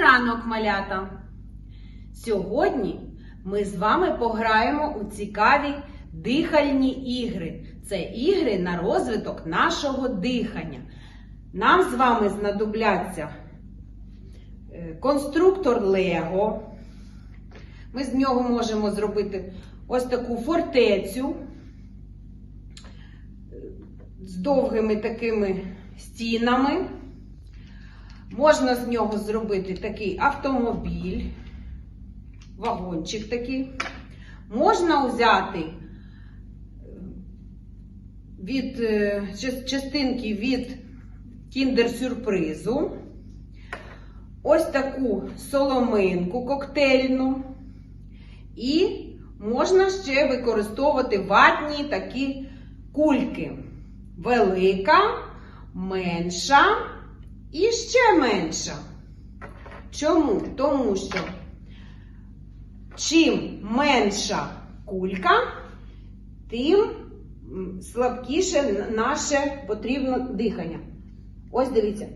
ранок, малята! Сьогодні ми з вами пограємо у цікаві дихальні ігри. Це ігри на розвиток нашого дихання. Нам з вами знадобляться е, конструктор Лего. Ми з нього можемо зробити ось таку фортецю е, з довгими такими стінами. Можна з нього зробити такий автомобіль, вагончик такий. Можна взяти е, від е, частинки від кіндер-сюрпризу. Ось таку соломинку коктейльну. І можна ще використовувати ватні такі кульки. Велика, менша менша. Чому? Тому що чим менша кулька, тим слабкіше наше потрібне дихання. Ось дивіться.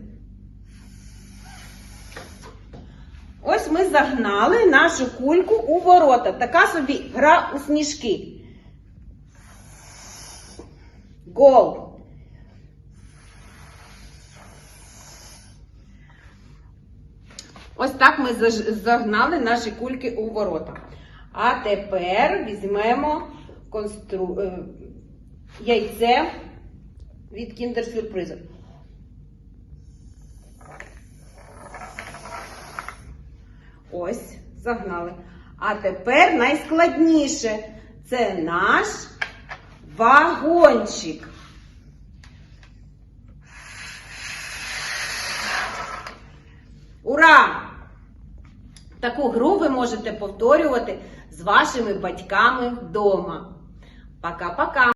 Ось ми загнали нашу кульку у ворота. Така собі гра у сніжки. Гол. Ось так ми загнали наші кульки у ворота. А тепер візьмемо констру... е, яйце від кіндер-сюрпризу. Ось, загнали. А тепер найскладніше це наш вагончик. Ура! Таку гру ви можете повторювати з вашими батьками вдома. Пока-пока!